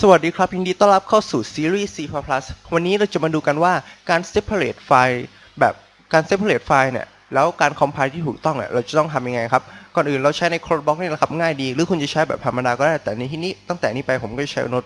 สวัสดีครับยินดีต้อนรับเข้าสู่ซีรีส์ C++ วันนี้เราจะมาดูกันว่าการ separate ไฟล์แบบการ separate ไฟล์เนี่ยแล้วการ compile ที่ถูกต้องเนี่ยเราจะต้องทำยังไงครับ ก่อนอื่นเราใช้ใน CodeBlock นี่แหละครับง่ายดี หรือคุณจะใช้แบบธรรมดาก็ได้ แต่ในที่นี้ตั้งแต่นี้ไปผมก็จะใช้โน้ต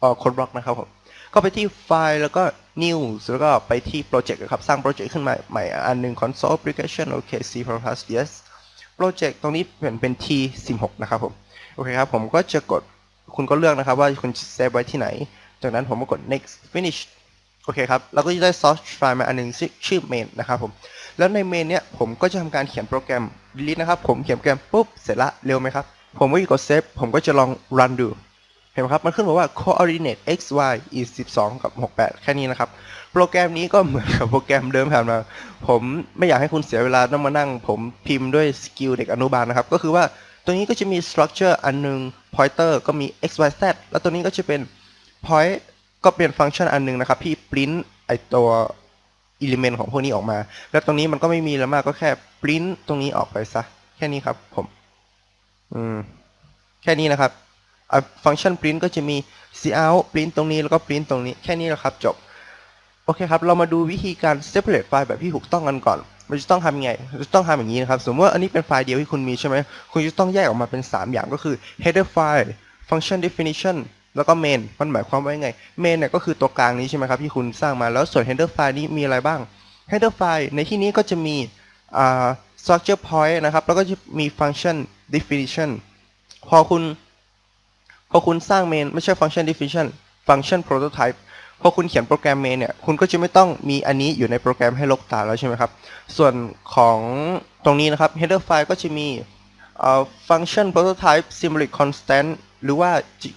เอ่อ CodeBlock นะครับผมก็ไปที่ไฟล์แล้วก็ new แล้วก็ไปที่ project ครับสร้างโปรเจกต์ขึ้นมาใหม่อันหนึ่ง console application โอเค C++ yes project ตรงนี้เปลี่ยนเป็น T16 นะครับผมโอเคครับผมก็จะกด คุณก็เลือกนะครับว่าคุณเซฟไว้ที่ไหน จากนั้นผมก็กด next finish โอเคครับ เราก็จะได้ source file มาอันหนึงชื่อชื่อ main นะครับผม แล้วใน main เนี้ยผมก็จะทำการเขียนโปรแกรม delete นะครับ ผมเขียนโปรแกรมปุ๊บ เสร็จละ เร็วไหมครับ ผมก็กด save ผมก็จะลอง run ดู เห็นไหมครับ มันขึ้นบอกว่า coordinate x y is 12 กับ 68 แค่นี้นะครับ โปรแกรมนี้ก็เหมือนกับโปรแกรมเดิมผ่านมา ผมไม่อยากให้คุณเสียเวลาต้องมานั่ง ผมพิมพ์ด้วยสกิลเด็กอนุบาลนะครับ ก็คือว่าตัวนี้ก็จะมี structure อันหนึง pointer ก็มี x y z แล้วตัวนี้ก็จะเป็น point ก็เป็นฟังก์ชันอันหนึงนะครับ ที่ print ไอตัว element ของพวกนี้ออกมา แล้วตรงนี้มันก็ไม่มีแล้วมากก็แค่ print ตรงนี้ออกไปซะ แค่นี้ครับผมอืมแค่นี้นะครับอะฟังก์ชัน print ก็จะมี cout print ตรงนี้แล้วก็ print ตรงนี้แค่นี้แหละครับจบ โอเคครับ เรามาดูวิธีการ separate ไฟล์แบบที่ถูกต้องกันก่อน มันจะต้องทำยังไงจะต้องทำอย่างนี้นะครับ สมมติว่าอันนี้เป็นไฟล์เดียวที่คุณมีใช่ไหมคุณจะต้องแยกออกมาเป็น 3 อย่างก็คือ header file function definition แล้วก็ main มันหมายความว่ายังไง main เนี่ยก็คือตัวกลางนี้ใช่ไหมครับที่คุณสร้างมาแล้วส่วน header file นี้มีอะไรบ้าง header file ในที่นี้ก็จะมี structure point นะครับ แล้วก็จะมี function definition พอคุณ พอคุณสร้าง main ไม่ใช่ function definition function prototype พอคุณเขียนโปรแกรม main เนี่ยคุณก็จะไม่ต้องมีอันนี้อยู่ในโปรแกรมให้ลกตาแล้วใช่ไหมครับ ส่วนของตรงนี้นะครับ header file ก็จะมี function prototype symbolic constant หรือว่า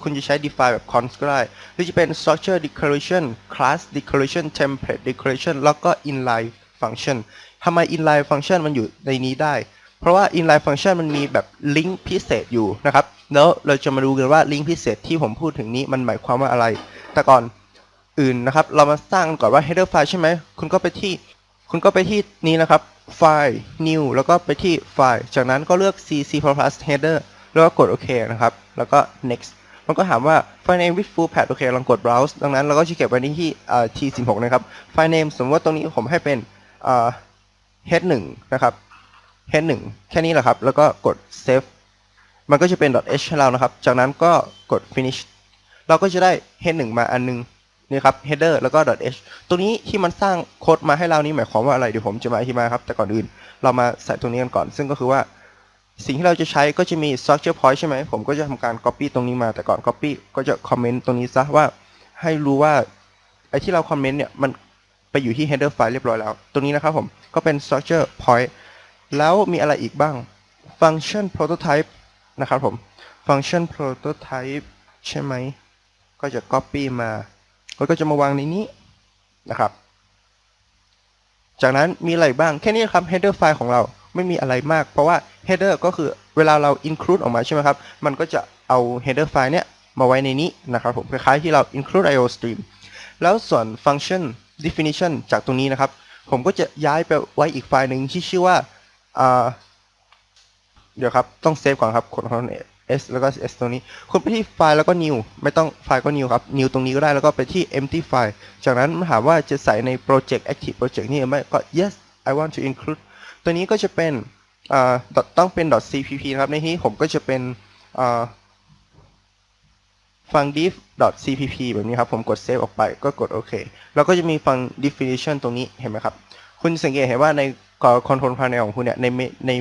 คุณจะใช้ define แบบ const ก็ได้ หรือจะเป็น structure declaration class declaration template declaration แล้วก็ inline function ทำไม inline function มันอยู่ในนี้ได้ เพราะว่า inline function มันมีแบบลิงก์พิเศษอยู่นะครับ แล้วเราจะมาดูกันว่าลิงก์พิเศษที่ผมพูดถึงนี้มันหมายความว่าอะไร แต่ก่อน อื่นนะครับ เรามาสร้างก่อนว่า header file ใช่ไหม คุณก็ไปที่ คุณก็ไปที่นี้นะครับ ไฟล์ new แล้วก็ไปที่ไฟล์ จากนั้นก็เลือก c c header แล้วก็กดโอเคนะครับ แล้วก็ next มันก็ถามว่า file name with full path โอเคลองกด browse ดังนั้นเราก็จะเก็บไว้ที่ t16 นะครับ file name สมมติว่าตรงนี้ผมให้เป็น head 1 นะครับ head 1 แค่นี้แหละครับ แล้วก็กด save มันก็จะเป็น .h ให้เรานะครับ จากนั้นก็กด finish เราก็จะได้ head 1 มาอันนึง นี่ครับ header แล้วก็ .h ตรงนี้ที่มันสร้างโค้ดมาให้เรานี่หมายความว่าอะไรเดี๋ยวผมจะมาอธิบายครับ แต่ก่อนอื่นเรามาใส่ตรงนี้กันก่อน ซึ่งก็คือว่า สิ่งที่เราจะใช้ก็จะมี structure point ใช่ไหมผมก็จะทำการ copy ตรงนี้มาแต่ก่อน copy ก็จะ comment ตรงนี้ซะว่าให้รู้ว่าไอ้ที่เรา comment เนี่ยมันไปอยู่ที่ header file เรียบร้อยแล้ว ตรงนี้นะครับผมก็เป็น structure point แล้วมีอะไรอีกบ้าง function prototype นะครับผม function prototype ใช่ไหมก็จะ copy มา แล้วก็จะมาวางในนี้นะครับ จากนั้นมีอะไรบ้างแค่นี้ครับ header file ของเราไม่มีอะไรมาก เพราะว่า header ก็คือเวลาเรา include ออกมาใช่ไหมครับ มันก็จะเอา header file เนี้ยมาไว้ในนี้นะครับผมคล้ายๆที่เรา include io stream แล้วส่วน function definition จากตรงนี้นะครับ ผมก็จะย้ายไปไว้อีกไฟล์หนึ่งที่ชื่อว่า เดี๋ยวครับ ต้องเซฟก่อนครับกด Ctrl S แล้วก็ S ตรงนี้คุณไปที่ไฟล์แล้วก็ new ไม่ต้องไฟล์ก็ new ครับ new ตรงนี้ก็ได้แล้วก็ไปที่ empty file จากนั้นมาถามว่าจะใส่ใน project active project นี่หรือไม่ก็ yes I want to include ตัวนี้ก็จะเป็นต้องเป็น .cpp นะครับ ในที่ผมก็จะเป็นฟัง diff .cpp แบบนี้ครับ ผมกด save ออกไปก็กดโอเค แล้วก็จะมีฟัง definition ตรงนี้เห็นไหมครับ คุณสังเกตเห็นว่าใน control panel ของคุณเนี่ยในใน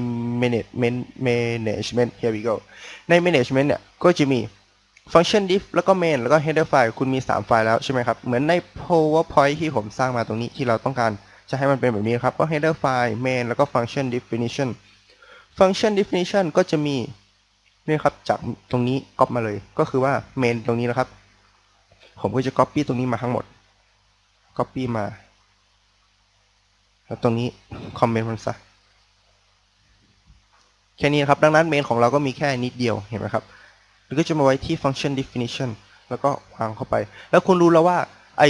management management here we go ใน management เนี่ยก็จะมี function diff แล้วก็ main แล้วก็ header file คุณมี 3 ไฟล์แล้วใช่ไหมครับ เหมือนใน powerpoint ที่ผมสร้างมาตรงนี้ที่เราต้องการจะให้มันเป็นแบบนี้ครับ ก็ header file main แล้วก็ function definition function definition ก็จะมีนี่ครับจากตรงนี้ก๊อปมาเลย ก็คือว่า main ตรงนี้นะครับ ผมก็จะ copy ตรงนี้มาทั้งหมด copy มา แล้วตรงนี้ comment มันซะแค่นี้นครับ ดังนั้น main ของเราก็มีแค่นิดเดียวเห็นไหมครับแล้วก็จะมาไว้ที่ function definition แล้วก็วางเข้าไป แล้วคุณรู้แล้วว่าไอ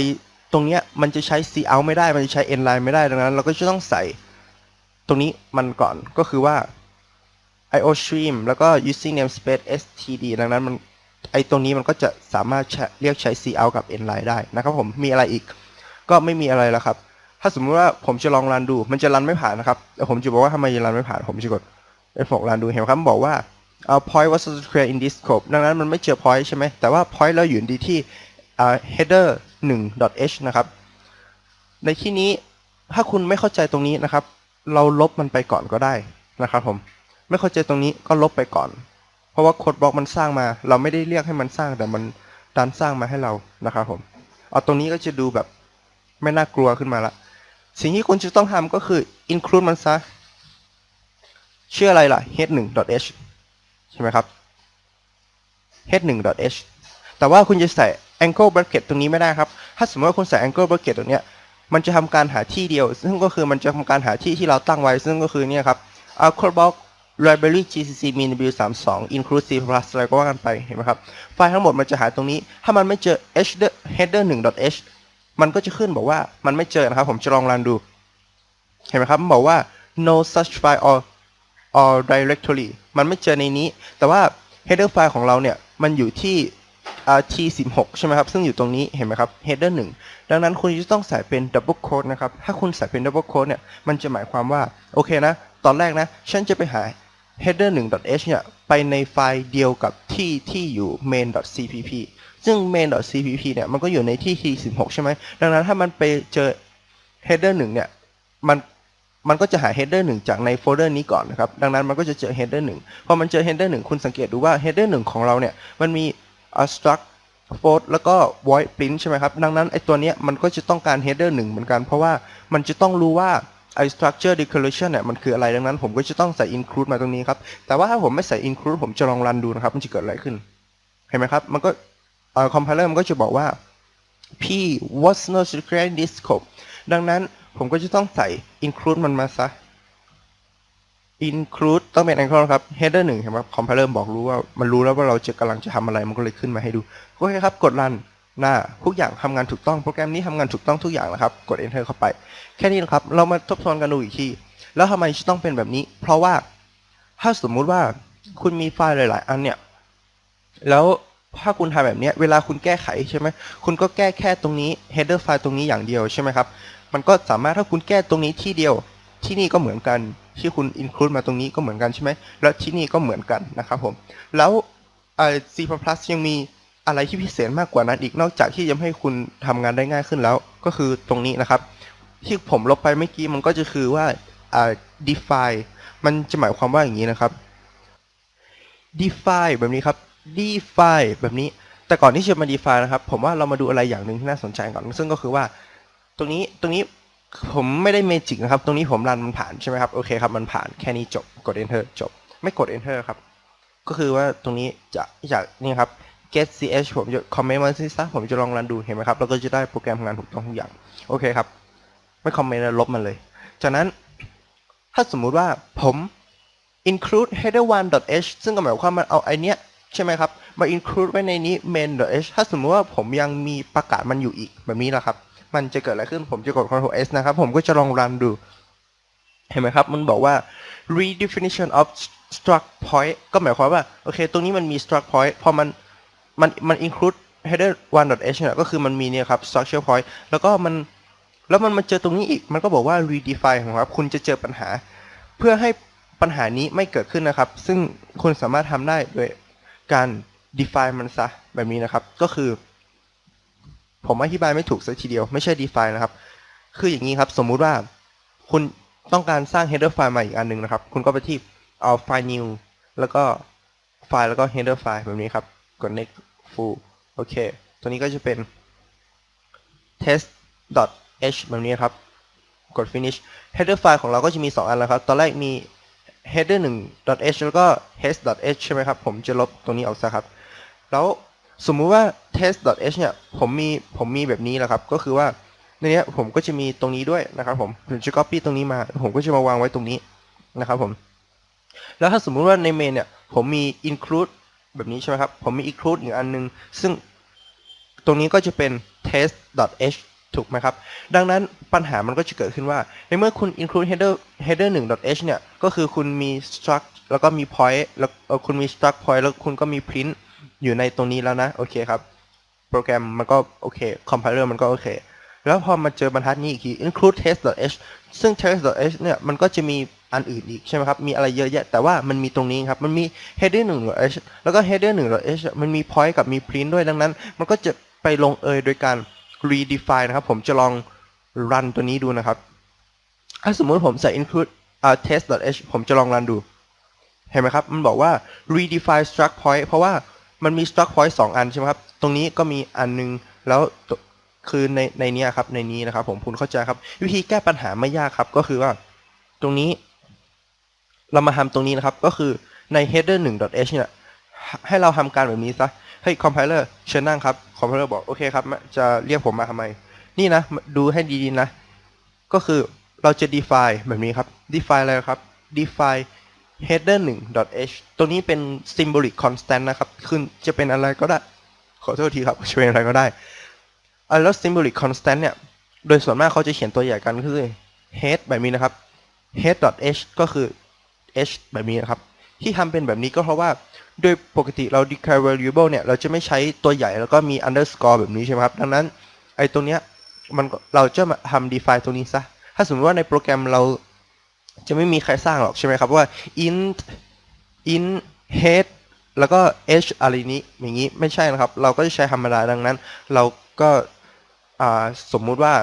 ตรงเนี้ยมันจะใช้ cout ไม่ได้ มันจะใช้ inline ไม่ได้ ดังนั้น เราก็จะต้องใส่ตรงนี้มันก่อนก็คือว่า io stream แล้วก็ using namespace std ดังนั้นมันไอตรงนี้มันก็จะสามารถเรียกใช้ cout กับ inline ได้นะครับผม มีอะไรอีก ก็ไม่มีอะไรแล้วครับ ถ้าสมมติว่าผมจะลองรันดู มันจะรันไม่ผ่านนะครับแต่ผมจะบอกว่าทำไมรันไม่ผ่าน ผมจะกด F6 รันดูเห็นไหมครับบอกว่าเอา point was declared in this scope ดังนั้นมันไม่เจอ point ใช่ไหมแต่ว่า point เราอยู่ดีที่อ่า header 1 h นะครับ ในที่นี้ถ้าคุณไม่เข้าใจตรงนี้นะครับ เราลบมันไปก่อนก็ได้นะครับผม ไม่เข้าใจตรงนี้ก็ลบไปก่อน เพราะว่าโค้ดบล็อกมันสร้างมา เราไม่ได้เรียกให้มันสร้างแต่มันดันสร้างมาให้เรานะครับผม เอาตรงนี้ก็จะดูแบบไม่น่ากลัวขึ้นมาละ สิ่งที่คุณจะต้องทำก็คือ include มันซะชื่ออะไรล่ะ head1.h ใช่ไหมครับ head1.h แต่ว่าคุณจะใส่ angle bracket ตรงนี้ไม่ได้ครับ ถ้าสมมติว่าคุณใส่ angle bracket ตรงเนี้ยมันจะทำการหาที่เดียว ซึ่งก็คือมันจะทำการหาที่ที่เราตั้งไว้ ซึ่งก็คือเนี่ยครับเอา codeblock library gcc min w32 include c plus อะไรก็ว่ากันไป เห็นไหมครับ ไฟล์ทั้งหมดมันจะหาตรงนี้ ถ้ามันไม่เจอ h header 1.h มันก็จะขึ้นบอกว่ามันไม่เจอนะครับ ผมจะลองรันดู เห็นไหมครับมันบอกว่า no such file or or directory มันไม่เจอในนี้ แต่ว่า header file ของเราเนี่ย มันอยู่ที่ t16 ใช่ไหมครับ ซึ่งอยู่ตรงนี้เห็นไหมครับ header 1 ดังนั้นคุณจะต้องใส่เป็น double quote นะครับ ถ้าคุณใส่เป็น double quote เนี่ย มันจะหมายความว่า โอเคนะ ตอนแรกนะ ฉันจะไปหา header 1.h เนี่ยไปในไฟล์เดียวกับที่ที่อยู่ main.cpp ซึ่ง main.cpp เนี่ยมันก็อยู่ในที่ t16 ใช่ไหมดังนั้นถ้ามันไปเจอ header 1เนี่ยมันมันก็จะหา header 1 จากในโฟลเดอร์นี้ก่อนนะครับ ดังนั้นมันก็จะเจอ header 1 พอมันเจอ header 1 คุณสังเกตดูว่า header 1 ของเราเนี่ย มันมี struct float แล้วก็ void print ใช่ไหมครับ ดังนั้นไอตัวเนี้ยมันก็จะต้องการ header 1 เหมือนกัน เพราะว่ามันจะต้องรู้ว่า ไอ structure declaration เนี่ยมันคืออะไรดังนั้น ผมก็จะต้องใส่ include มาตรงนี้ครับ แต่ว่าถ้าผมไม่ใส่ include ผมจะลองรันดูนะครับ มันจะเกิดอะไรขึ้น เห็นไหมครับ มันก็เอ่อ compiler มันก็จะบอกว่า p was not declared this scope ดังนั้นผมก็จะต้องใส่ include มันมาซะ include ต้องเป็น anchor ครับ header หนึ่งเห็นไหม compiler บอกรู้ว่ามันรู้แล้วว่าเราจะกำลังจะทำอะไรมันก็เลยขึ้นมาให้ดูโอเคครับกดรัน หน้าทุกอย่างทำงานถูกต้องโปรแกรมนี้ทำงานถูกต้องทุกอย่างแล้วครับ กด enter เข้าไป แค่นี้นะครับ เรามาทบทวนกันดูอีกที แล้วทำไมต้องเป็นแบบนี้ เพราะว่าถ้าสมมุติว่าคุณมีไฟล์หลาย ๆ อันเนี่ย แล้วถ้าคุณทำแบบนี้เวลาคุณแก้ไขใช่ไหมคุณก็แก้แค่ตรงนี้ header file ตรงนี้อย่างเดียวใช่ไหมครับมันก็สามารถถ้าคุณแก้ตรงนี้ที่เดียว ที่นี่ก็เหมือนกันที่คุณ include มาตรงนี้ก็เหมือนกันใช่ไหมแล้วที่นี่ก็เหมือนกันนะครับผมแล้ว C++ ยังมี อะไรที่พิเศษมากกว่านั้นอีกนอกจากที่จะให้คุณทำงานได้ง่ายขึ้นแล้ว ก็คือตรงนี้นะครับ ที่ผมลบไปเมื่อกี้มันก็จะคือว่าอ่า define มันจะหมายความว่าอย่างนี้นะครับ define แบบนี้ครับ define แบบนี้ แต่ก่อนที่จะมา define นะครับ ผมว่าเรามาดูอะไรอย่างหนึ่งที่น่าสนใจก่อน ซึ่งก็คือว่า ตรงนี้ตรงนี้ผมไม่ได้เมจิกนะครับ ตรงนี้ผมรันมันผ่านใช่ไหมครับ โอเคครับ มันผ่านแค่นี้จบ กด enter จบ ไม่กด enter ครับ ก็คือว่าตรงนี้จะจากนี่ครับ get ch ผมจะ comment มาซิซะผมจะลองรันดูเห็นไหมครับเราก็จะได้โปรแกรมทำงานถูกต้องทุกอย่าง โอเคครับ ไม่คอมเมนต์แล้วลบมันเลย จากนั้นถ้าสมมุติว่าผม include header 1 h ซึ่งก็หมายความว่ามันเอาไอเนี้ยใช่ไหมครับ มา include ไว้ในนี้ main h ถ้าสมมุติว่าผมยังมีประกาศมันอยู่อีกแบบนี้แหละครับ มันจะเกิดอะไรขึ้นผมจะกด control S นะครับ ผมก็จะลองรันดู เห็นไหมครับ มันบอกว่า redefinition of struct point ก็หมายความว่า โอเค ตรงนี้มันมี struct point พอมัน มันมัน include header 1 h เนี่ยก็คือมันมีเนี่ยครับ structure point แล้วก็มันแล้วมันมาเจอตรงนี้อีก มันก็บอกว่า redefine ครับ คุณจะเจอปัญหา เพื่อให้ปัญหานี้ไม่เกิดขึ้นนะครับ ซึ่งคุณสามารถทำได้โดยการ define มันซะแบบนี้นะครับ ก็คือ ผมอธิบายไม่ถูกสักทีเดียว ไม่ใช่ define นะครับ คืออย่างนี้ครับ สมมุติว่าคุณต้องการสร้าง header file มาอีกอันหนึ่งนะครับ คุณก็ไปที่เอา file new แล้วก็ไฟล์แล้วก็ header file แบบนี้ครับ ด next full โอเค ตัวนี้ก็จะเป็น test.h แบบนี้ครับ กด finish header file ของเราก็จะมี 2 อันแล้วครับ ตอนแรกมี header 1 h แล้วก็ test.h ใช่ไหมครับ ผมจะลบตรงนี้ออกซะครับ แล้วสมมุติว่า test.h เนี่ย ผมมี ผมมีแบบนี้แหละครับ ก็คือว่า ในนี้ผมก็จะมีตรงนี้ด้วยนะครับผม ผมจะ copy ตรงนี้มา ผมก็จะมาวางไว้ตรงนี้นะครับผม แล้วถ้าสมมุติว่าใน main เนี่ย ผมมี include แบบนี้ใช่ไหมครับ ผมมี include อีกอันนึง ซึ่งตรงนี้ก็จะเป็น test.h ถูกไหมครับ ดังนั้นปัญหามันก็จะเกิดขึ้นว่า ในเมื่อคุณ include header header 1 h เนี่ย ก็คือคุณมี struct แล้วก็มี point แล้วคุณมี struct point แล้วคุณก็มี print อยู่ในตรงนี้แล้วนะ โอเคครับ โปรแกรมมันก็โอเคคอมไพเลอร์มันก็โอเค แล้วพอมาเจอบรรทัดนี้อีกที include test.h ซึ่ง test.h เนี่ย มันก็จะมี อันอื่นอีกใช่ไหมครับ มีอะไรเยอะแยะ แต่ว่ามันมีตรงนี้ครับ มันมี header 1.h แล้วก็ header 1.h มันมี point กับมี print ด้วยดังนั้น มันก็จะไปลงเอยโดยการ redefine นะครับ ผมจะลอง run ตัวนี้ดูนะครับ ถ้าสมมุติผมใส่ include อ่า test.h ผมจะลองรันดู เห็นไหมครับ มันบอกว่า redefine struct point เพราะว่ามันมี struct point สองอันใช่ไหมครับ ตรงนี้ก็มีอันนึง แล้วคือในในนี้ครับ ในนี้นะครับ ผมคุณเข้าใจครับ วิธีแก้ปัญหาไม่ยากครับ ก็คือว่า ตรงนี้ เรามาทำตรงนี้นะครับ ก็คือใน header 1.h เนี่ย ให้เราทำการแบบนี้ซะ เฮ้ย compiler เชิญนั่งครับ compiler บอก โอเคครับ จะเรียกผมมาทำไม นี่นะ ดูให้ดีๆนะ ก็คือเราจะ define แบบนี้ครับ define อะไรครับ define header 1 h ตัวนี้เป็น symbolic constant นะครับ คือจะเป็นอะไรก็ได้ ขอโทษทีครับจะเป็นอะไรก็ได้อะแล้ว symbolic constant เนี่ย โดยส่วนมากเขาจะเขียนตัวใหญ่กันคือ head แบบนี้นะครับ head h ก็คือ h แบบนี้นะครับ ที่ทำเป็นแบบนี้ก็เพราะว่าโดยปกติเรา declare variable เนี่ย เราจะไม่ใช้ตัวใหญ่แล้วก็มี underscore แบบนี้ใช่ไหมครับ ดังนั้นไอ้ตรงเนี้ยมันเราจะมาทำ define ตรงนี้ซะ ถ้าสมมติว่าในโปรแกรมเราจะไม่มีใครสร้างหรอกใช่ไหมครับว่า int int head แล้วก็ h อะไรนี้อย่างนี้ไม่ใช่นะครับ เราก็จะใช้ธรรมดาดังนั้น เราก็สมมุติว่า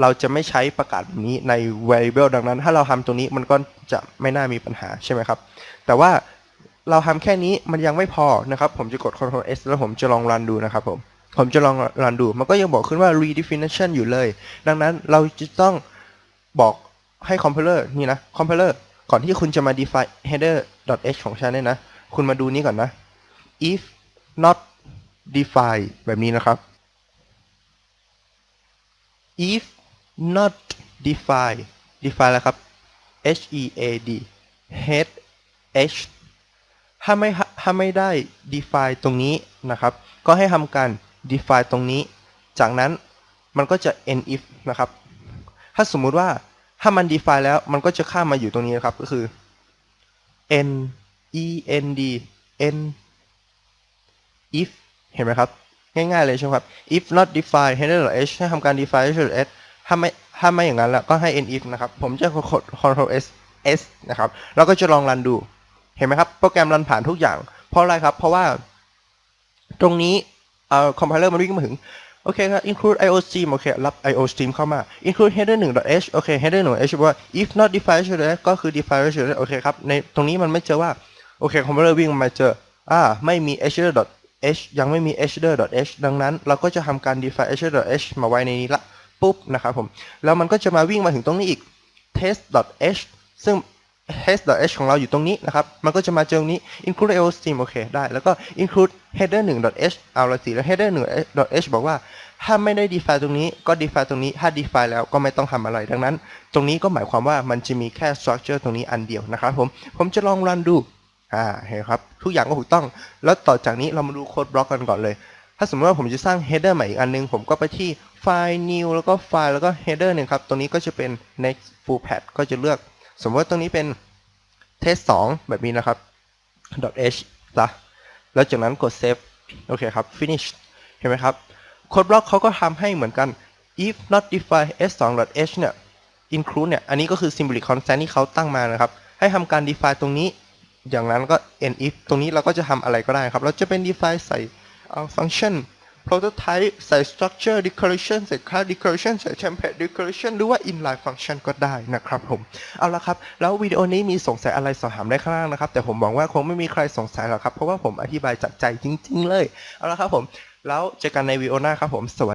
เราจะไม่ใช้ประกาศแบบนี้ใน variable ดังนั้น ถ้าเราทำตรงนี้มันก็จะไม่น่ามีปัญหาใช่ไหมครับ แต่ว่าเราทำแค่นี้มันยังไม่พอนะครับ ผมจะกด Ctrl S แล้วผมจะลองรันดูนะครับผมผมจะลองรันดู มันก็ยังบอกขึ้นว่า redefinition อยู่เลย ดังนั้นเราจะต้องบอกให้ compiler นี่นะ compiler ก่อนที่คุณจะมา define header.h ของฉันเนี่ยนะ คุณมาดูนี้ก่อนนะ if not define แบบนี้นะครับ if not define define แล้วครับ h e a d head h ถ้าไม่ถ้าไม่ได้ define ตรงนี้นะครับ ก็ให้ทำการ define ตรงนี้ จากนั้นมันก็จะ end if นะครับ ถ้าสมมุติว่าถ้ามัน define แล้วมันก็จะข้ามมาอยู่ตรงนี้นะครับ ก็คือ n e n d n if เห็นไหมครับ ง่ายๆเลยใช่ไหมครับ if not define header h ให้ทำการ define header h ถ้าไม่ถ้าไม่อย่างนั้นแล้วก็ให้ n if นะครับ ผมจะกด Ctrl S S นะครับ แล้วก็จะลองรันดู เห็นไหมครับ โปรแกรมรันผ่านทุกอย่าง เพราะอะไรครับ เพราะว่าตรงนี้เอ่อคอมไพเลอร์มันวิ่งมาถึง โอเคครับ include io stream โอเค รับ io stream เข้ามา include header 1 h โอเค header 1 h บอว่า if not define h ก็คือ define h โอเคครับ ในตรงนี้มันไม่เจอว่า โอเคคอมไพเลอร์วิ่งมาเจอ อ่า ไม่มี h h ยังไม่มี h h ดังนั้น เราก็จะทำการ define header h มาไว้ในนี้ละ ปุ๊บนะครับผมแล้วมันก็จะมาวิ่งมาถึงตรงนี้อีก test h ซึ่ง test.h ของเราอยู่ตรงนี้นะครับ มันก็จะมาเจอตรงนี้ include io stream โอเคได้ แล้วก็ include header 1 h เอาละสิแล้ว header 1 h บอกว่า ถ้าไม่ได้ define ตรงนี้ก็ define ตรงนี้ ถ้า define แล้วก็ไม่ต้องทำอะไร ดังนั้น ตรงนี้ก็หมายความว่ามันจะมีแค่ structure ตรงนี้อันเดียวนะครับผม ผมจะลองรันดู อ่า เห็นครับ ทุกอย่างก็ถูกต้อง แล้วต่อจากนี้เรามาดูโค้ดบล็อกกันก่อนเลย ถ้าสมมติว่าผมจะสร้าง header ใหม่อีกอันนึง ผมก็ไปที่ไฟล์ new แล้วก็ไฟล์แล้วก็ header หนึ่งครับ ตรงนี้ก็จะเป็น next full path ก็จะเลือก สมมติว่าตรงนี้เป็น test 2 แบบนี้นะครับ .h ละแล้วจากนั้นกด save โอเคครับ finish เห็นไหมครับโค้ดบล็อกเขาก็ทำให้เหมือนกัน if not define s2.h เนี่ย include เนี่ย อันนี้ก็คือ symbolic constant ที่เขาตั้งมานะครับ ให้ทำการ define ตรงนี้ อย่างนั้นก็ end if ตรงนี้เราก็จะทำอะไรก็ได้ครับ เราจะเป็น define ใส่ function prototype ใส่ structure declaration ใส่ class declaration ใส่ template declaration หรือว่า inline function ก็ได้นะครับผม เอาละครับ แล้ววิดีโอนี้มีสงสัยอะไรสอบถามได้ข้างล่างนะครับ แต่ผมหวังว่าคงไม่มีใครสงสัยหรอกครับ เพราะว่าผมอธิบายจากใจจริง ๆ เลย เอาละครับผม แล้วเจอกันในวิดีโอหน้าครับผมสวัสดี